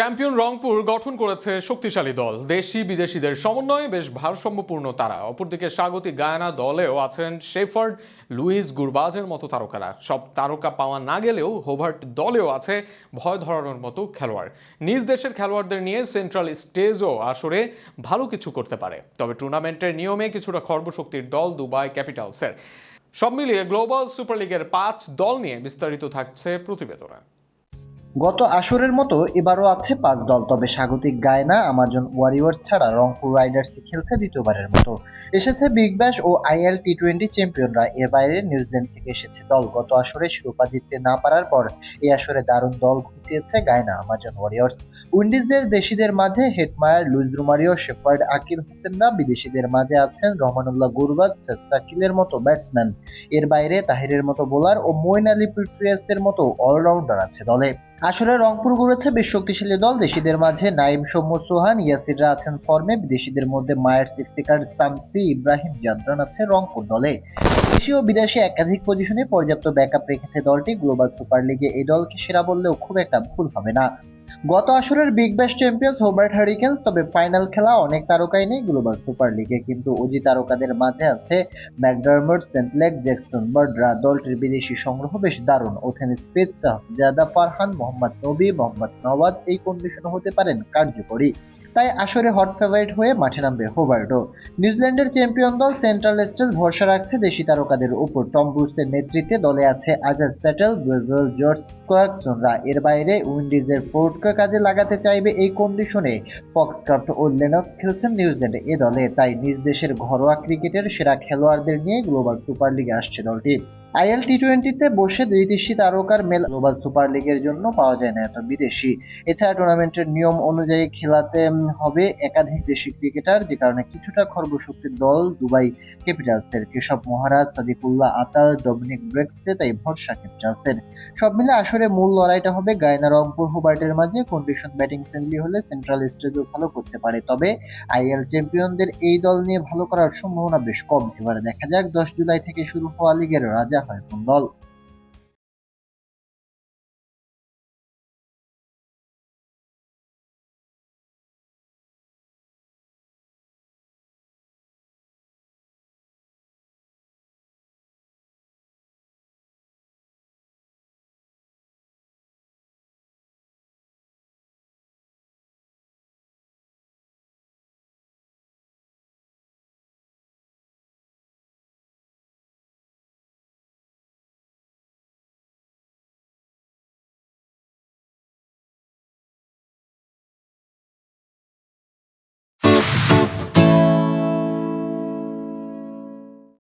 Champion Rangpur গঠন করেছে শক্তিশালী দল। দেশি বিদেশিদের সমন্বয়ে বেশ ভারসাম্যপূর্ণ তারা। অপরদিকে স্বাগতিক গায়ানা দলেও আছেন শেফার্ড, লুইস গুরবাজের মতো তারকারা। সব তারকা পাওয়া না গেলেও হোভার্ট দলেও আছে ভয় ধরানোর মতো খেলোয়াড়। নিজ দেশের খেলোয়াড়দের নিয়ে সেন্ট্রাল স্টেজও আসরে ভালো কিছু করতে পারে। তবে টুর্নামেন্টের নিয়মে কিছুটা খর্বশক্তির দল দুবাই ক্যাপিটালসের। সব মিলিয়ে গ্লোবাল সুপার লিগের পাঁচ দল নিয়ে বিস্তারিত থাকছে প্রতিবেদনে। গত আসরের মতো এবারও আছে পাঁচ দল, তবে স্বাগতিক গায়না, আমাজন ওয়ারিওর ছাড়া রংপুর রাইডার্স খেলছে দ্বিতীয়বারের মতো। এসেছে বিগ ব্যাশ ও আইএল টি টোয়েন্টি চ্যাম্পিয়নরা। এর বাইরে নিউজিল্যান্ড থেকে এসেছে দল। গত আসরে শিরোপা জিততে না পারার পর এই আসরে দারুণ দল ঘুচিয়েছে গায়না, আমাজন ওয়ারিয়র্স। উইন্ডিজদের দেশিদের মাঝে Hetmyer Lewis Romario Shepherd Akeal হোসেনরা বিদেশিদের মাঝে আছেন রহমানুল্লাহ গুরবাজ সাকিলের মতো ব্যাটসম্যান। এর বাইরে তাহিরের মতো বোলার ও মইন আলী পিট্রিয়াসের মতো অলরাউন্ডার আছে দলে। আসলে রংপুর গড়েছে বেশ শক্তিশালী দল, দেশিদের মাঝে নাইম সৌম্য সোহান, ইয়াসিররা আছেন ফর্মে, বিদেশিদের মধ্যে মায়ের সিফতিকার সামসি ইব্রাহিম জাদরান আছে রংপুর দলে। দেশি ও বিদেশি একাধিক পজিশনে পর্যাপ্ত ব্যাকআপ রেখেছে দলটি, গ্লোবাল সুপার লিগে এই দলকে সেরা বললেও খুব একটা ভুল হবে না। গত আসরের Big Bash champions Hobart Hurricanes তবে ফাইনাল খেলা অনেক তারকাই নেই গ্লোবাল সুপার লিগে কিন্তু অজি তারকাদের মাঝে আছে ম্যাকডারমট সেন্টলেক জ্যাকসন বার্ডরা দলটির বিদেশি সংগ্রহ বেশ দারুণ। ওথেন স্পেদ জাদা ফারহান মোহাম্মদ নবী মোহাম্মদ নওয়াজ এই কন্ডিশন হতে পারেন কার্যকরী। তাই আসরে হট ফেভারিট হয়ে মাঠে নামবে হোবার্ডো নিউজিল্যান্ডের চ্যাম্পিয়ন দল সেন্ট্রাল স্টেজ ভরসা রাখছে দেশি তারকাদের উপর। টম ব্রুসের নেতৃত্বে দলে আছে আজাজ প্যাটেল ব্রাজিল জর্জ কোয়াকসনরা এর বাইরে উইন্ডিজের ফোর্টকে কাজে লাগাতে চাইবে এই কন্ডিশনে ফক্সক্রাফট ও লেনক্স খেলছেন নিউজিল্যান্ডে এ দলে, তাই নিজ দেশের ঘরোয়া ক্রিকেটের সেরা খেলোয়াড়দের নিয়ে গ্লোবাল সুপার লিগে আসছে দলটি। আইএল টি টোয়েন্টিতে বসে বিদেশি তারকার মেল গ্লোবাল সুপার লিগের জন্য পাওয়া যায় না এত বিদেশি। এছাড়া টুর্নামেন্টের নিয়ম অনুযায়ী খেলাতে হবে একাধিক দেশি ক্রিকেটার, যে কারণে কিছুটা খর্বশক্তির দল দুবাই ক্যাপিটালসের কেশব মহারাজ, সাদিকুল্লাহ আতাল, ডমিনিক ব্রেক্সে, তাই ভরসা ক্যাপিটালসের। সব মিলে আসলে মূল লড়াইটা হবে গায়না রংপুর হুবার্টের মাঝে। কন্ডিশন ব্যাটিং ফ্রেন্ডলি হলে সেন্ট্রাল স্টেজও ভালো করতে পারে। তবে আইএল চ্যাম্পিয়নদের এই দল নিয়ে ভালো করার সম্ভাবনা বেশ কম। এবারে দেখা যাক, দশ জুলাই থেকে শুরু হওয়া লিগের রাজা হয় এখন দল?